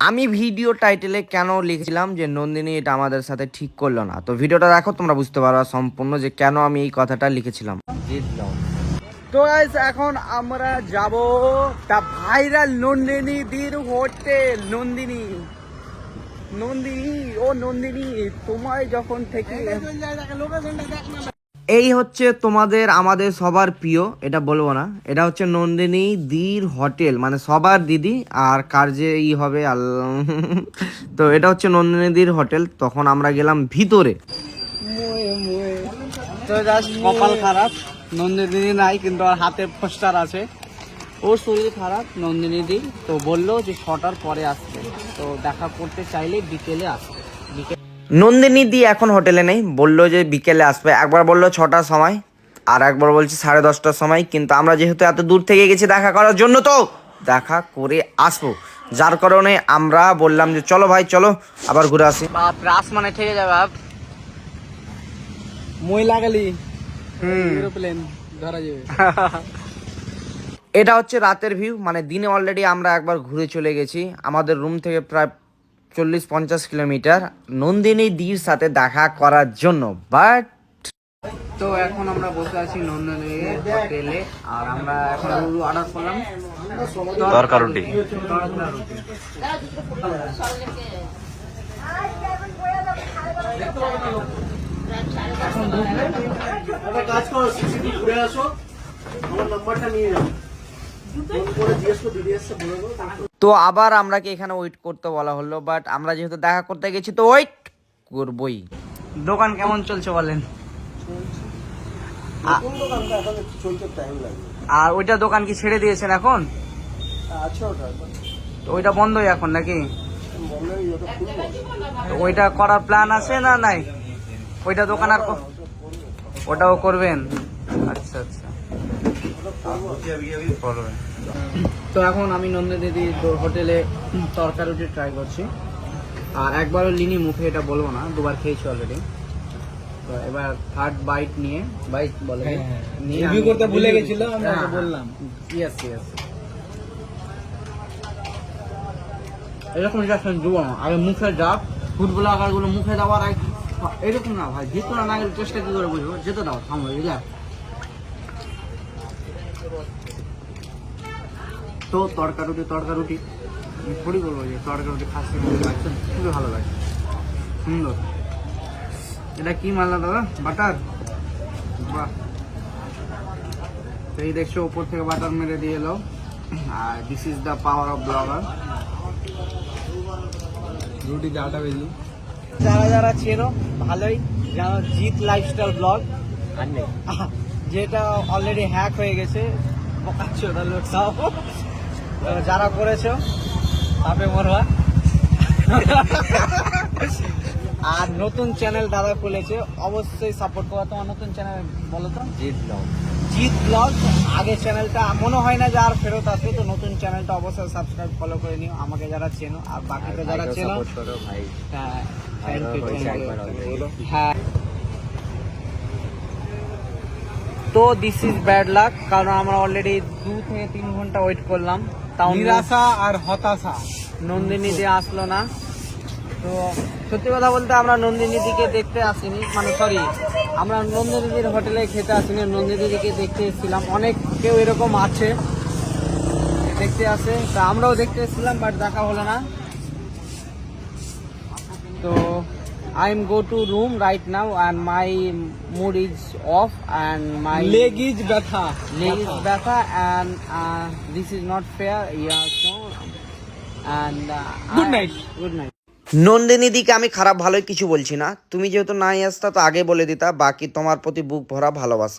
আমি ভিডিও টাইটেলে কেন লিখেছিলাম যে নন্দিনী এটা আমাদের সাথে ঠিক করল না? তো ভিডিওটা দেখো, তোমরা বুঝতে পারো সম্পূর্ণ যে কেন আমি এই কথাটা লিখেছিলাম। তো এখন আমরা যাব দ্য ভাইরাল নন্দিনী দির হোটেল নন্দিনী। নন্দিনী, ও নন্দিনী, তোমায় যখন থেকে এই হচ্ছে তোমাদের, আমাদের সবার প্রিয়, এটা বলব না, এটা হচ্ছে নন্দিনী দির হোটেল মানে সবার দিদি আর কার যে ই হবে তো এটা হচ্ছে নন্দিনী দির হোটেল, তখন আমরা গেলাম ভিতরে। তো জাস্ট কপাল খারাপ, নন্দিনী নাই, কিন্তু আর হাতে পোস্টার আছে। ওর শরীর খারাপ, নন্দিনী দি তো বলল যে ছটার পরে আসতে তো দেখা করতে চাইলে বিকেলে আসতে বিকেল নন্দিনী দি এখন হোটেলে নেই বলল যে বিকেলে আসবে। একবার বলল ছটার সময় আর একবার বলছে সাড়ে দশটার সময় কিন্তু আমরা যেহেতু এত দূর থেকে গেছি দেখা করার জন্য তো দেখা করে আসব। যার কারণে আমরা বললাম যে চলো ভাই চলো আবার ঘুরে আসি। বাপ রাস মানে ঠেকে যাবে বাপ। মই লাগালি এরোপ্লেন ধরা যাবে। এটা হচ্ছে রাতের ভিউ মানে দিনে অলরেডি আমরা একবার ঘুরে চলে গেছি। আমাদের রুম থেকে প্রায় চল্লিশ পঞ্চাশ কিলোমিটার নন্দিনী দির সাথে দেখা করার জন্য বাট তো এখন আমরা বসে আছি নন্দনী হোটেলে আর আমরা এখন অর্ডার করলাম। তরকা রুটি। তড়কা রুটি। একটা কাজ করো সিসিটি ঘুরে আসো। আমার নাম্বারটা নিয়ে যাও করে জিজ্ঞেস করে দিদি এসছে বলে দেবো তো আবার আমরাকে এখানে ওয়েট করতে বলা হলো বাট আমরা যেহেতু দেখা করতে গেছি তো ওয়েট করবই। দোকান কেমন চলছে বলেন? আর ওইটা দোকান কি ছেড়ে দিয়েছেন এখন? তো ওইটা বন্ধই এখন নাকি? ওইটা করার প্ল্যান আছে না নাই? ওইটা দোকান আর ওটাও করবেন? আচ্ছা আচ্ছা। তো এখন আমি নন্দিনী দিদি হোটেলে তরকা রুটি ট্রাই করছি। আর একবারও লিনি মুখে এটা বলব না দুবার খেয়েছি অলরেডি তো এবার থার্ড বাইট নিয়ে বাইট বলে নিয়ে Review আমি- করতে ভুলে গেছিল, আমরা হ্যাঁ, তো বললাম। ইয়েস ইয়েস এরকম যাচ্ছেন যুব আগে মুখে যাক ফুটবল আকারগুলো মুখে দেওয়ার আগে এরকম না ভাই ভিতরে না চেষ্টা কি করে বুঝব? যেতে দাও থামো বুঝলা তো তড়কা রুটি তড়কা রুটি থোড়ি বলব যে তড়কা রুটি খাসি লাগছে খুবই ভালো লাগে। সুন্দর। এটা কি মাল্লা দাদা? বাটার? বাহ। তো এই দেখছ উপর থেকে বাটার মেরে দিয়ে এলো। আর this is the power of blogger রুটিতে আটা বেজলি যারা যারা চেনো ভালোই। জানো জিত লাইফস্টাইল ব্লগ যেটা অলরেডি হ্যাক হয়ে গেছে লোক সব। যারা করেছ তাপে মরবা। আর নতুন চ্যানেল দাদা খুলেছে অবশ্যই সাপোর্ট করা তোমার নতুন চ্যানেল বলো তো? জিতলাম জিত ব্লগ আগে চ্যানেলটা মনে হয় না যে আর ফেরত আসবে তো নতুন চ্যানেলটা অবশ্যই সাবস্ক্রাইব ফলো করে নিও। আমাকে যারা চেনো আর বাকিটা যারা চেনো হ্যাঁ। হ্যাঁ। তো দিস ইজ ব্যাড লাক কারণ আমরা অলরেডি দু থেকে তিন ঘণ্টা ওয়েট করলাম। তাও নিরাশা আর হতাশা। নন্দিনী দিয়ে আসলো না। তো সত্যি কথা বলতে আমরা নন্দিনী দিকে দেখতে আসিনি। মানে সরি আমরা নন্দিনীদির হোটেলে খেতে আসিনি নন্দিনী দিকে দেখতে এসেছিলাম। অনেক কেউ এরকম আছে দেখতে আসে। তা আমরাও দেখতে এসেছিলাম বাট দেখা হলো না। তো I go to room right now and my mood is off and my leg is ব্যথা leg is betha and uh, this is not fair yeah so and uh, Good I- night. good night Nandini দিকে আমি খারাপ ভালোই কিছু বলছি না তুমি যেহেতু নাই আসতা তো আগে বলে দিতা বাকি তোমার প্রতি বুক ভরা ভালোবাসা